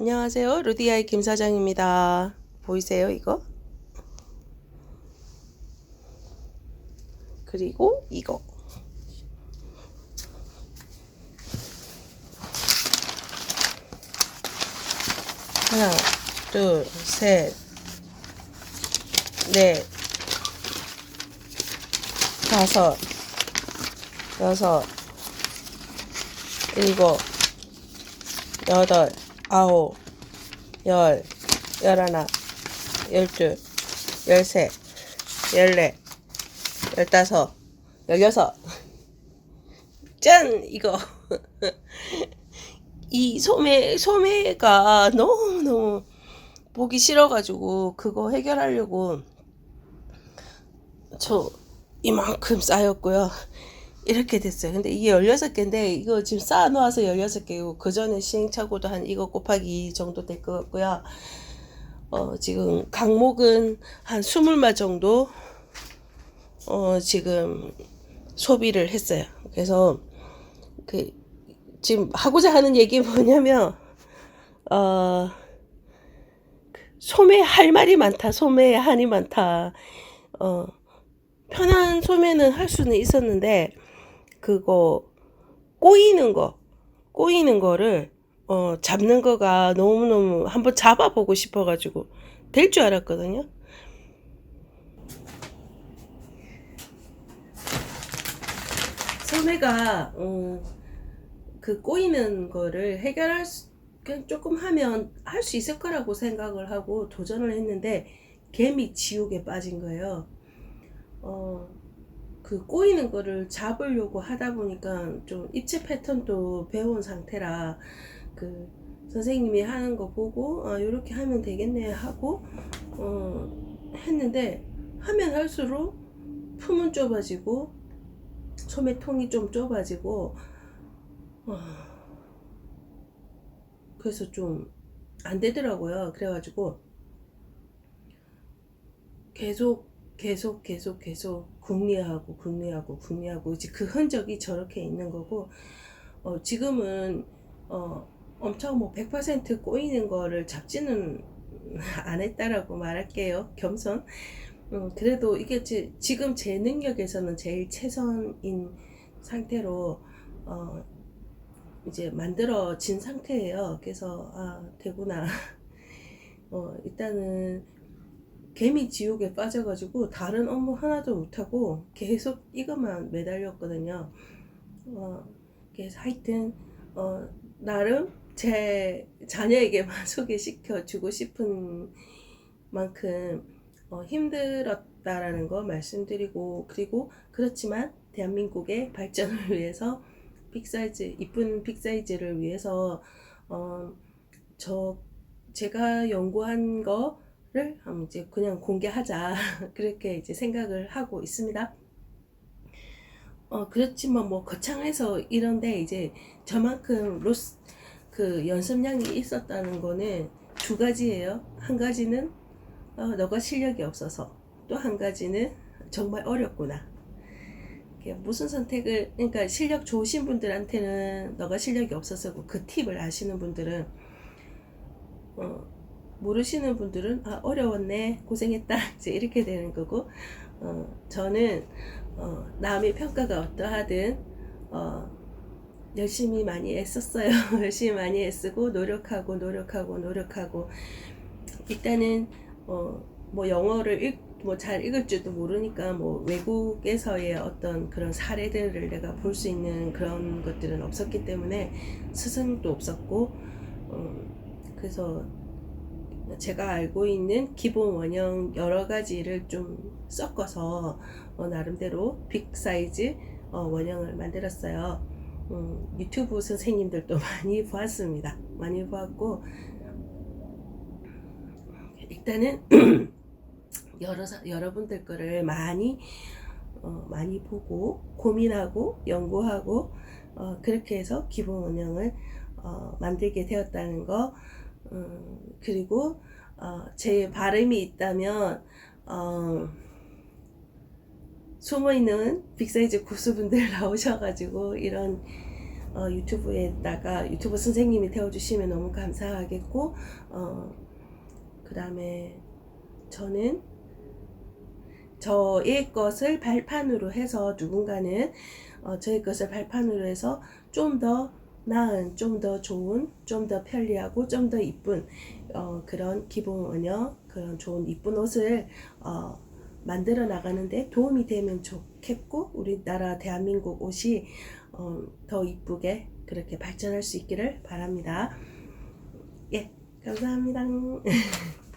안녕하세요. 루디아이 김 사장입니다. 보이세요, 이거? 그리고 이거. 하나, 둘, 셋, 넷, 다섯, 여섯, 일곱, 여덟, 아홉, 열, 열하나, 열둘, 열셋, 열넷, 열다섯, 열여섯. 짠! 이거. 이 소매, 소매가 너무너무 보기 싫어가지고 그거 해결하려고 저 이만큼 쌓였고요. 이렇게 됐어요. 근데 이게 16개인데 이거 지금 쌓아 놓아서 16개고 그 전에 시행착오도 한 이거 곱하기 2 정도 될 것 같고요. 어, 지금 강목은 한 20마 정도 어, 지금 소비를 했어요. 그래서 그 지금 하고자 하는 얘기 뭐냐면 어 소매 할 말이 많다. 소매에 한이 많다. 어 편한 소매는 할 수는 있었는데 그거 꼬이는 거 꼬이는 거를 어 잡는 거가 너무너무 한번 잡아보고 싶어가지고 될 줄 알았거든요. 소매가 어, 그 꼬이는 거를 해결할 수, 그냥 조금 하면 할 수 있을 거라고 생각을 하고 도전을 했는데 개미 지옥에 빠진 거예요. 어, 그 꼬이는 거를 잡으려고 하다 보니까 좀 입체 패턴도 배운 상태라 그 선생님이 하는 거 보고 아 이렇게 하면 되겠네 하고 어, 했는데 하면 할수록 품은 좁아지고 소매 통이 좀 좁아지고 어, 그래서 좀 안 되더라고요. 그래가지고 계속 계속 계속 계속 궁리하고 궁리하고 궁리하고 이제 그 흔적이 저렇게 있는 거고 어, 지금은 어, 엄청 뭐 100% 꼬이는 거를 잡지는 안 했다라고 말할게요. 겸손. 음, 그래도 이게 제, 지금 제 능력에서는 제일 최선인 상태로 어, 이제 만들어진 상태예요. 그래서 아 되구나. 어, 일단은 개미 지옥에 빠져가지고 다른 업무 하나도 못하고 계속 이것만 매달렸거든요. 어, 그래서 하여튼 어, 나름 제 자녀에게만 소개시켜 주고 싶은 만큼 어, 힘들었다라는 거 말씀드리고 그리고 그렇지만 대한민국의 발전을 위해서 빅사이즈 이쁜 빅사이즈를 위해서 어, 저 제가 연구한 거 를 이제 그냥 공개하자 그렇게 이제 생각을 하고 있습니다. 어 그렇지만 뭐 거창해서 이런데 이제 저만큼 로스 그 연습량이 있었다는 거는 두 가지예요. 한 가지는 어, 너가 실력이 없어서 또 한 가지는 정말 어렵구나. 무슨 선택을 그러니까 실력 좋으신 분들한테는 너가 실력이 없어서 그 팁을 아시는 분들은 어, 모르시는 분들은 아 어려웠네 고생했다 이제 이렇게 되는 거고 어, 저는 어, 남의 평가가 어떠하든 어, 열심히 많이 애썼어요. 열심히 많이 애쓰고 노력하고 노력하고 노력하고. 일단은 어, 뭐 영어를 읽, 뭐 잘 읽을 줄도 모르니까 뭐 외국에서의 어떤 그런 사례들을 내가 볼 수 있는 그런 것들은 없었기 때문에 스승도 없었고 어, 그래서 제가 알고 있는 기본 원형 여러 가지를 좀 섞어서 어, 나름대로 빅 사이즈 어, 원형을 만들었어요. 음, 유튜브 선생님들도 많이 보았습니다. 많이 보았고 일단은 여러 사, 여러분들 거를 많이 어, 많이 보고 고민하고 연구하고 어, 그렇게 해서 기본 원형을 어, 만들게 되었다는 거 음, 그리고 어, 제 발음이 있다면 어, 숨어있는 빅사이즈 고수분들 나오셔가지고 이런 어, 유튜브에다가 유튜브 선생님이 되어주시면 너무 감사하겠고 어, 그 다음에 저는 저의 것을 발판으로 해서 누군가는 어, 저의 것을 발판으로 해서 좀더 나은, 좀 더 좋은, 좀 더 편리하고 좀 더 이쁜 어, 그런 기본 원형, 그런 좋은 이쁜 옷을 어, 만들어 나가는데 도움이 되면 좋겠고 우리나라 대한민국 옷이 어, 더 이쁘게 그렇게 발전할 수 있기를 바랍니다. 예, 감사합니다.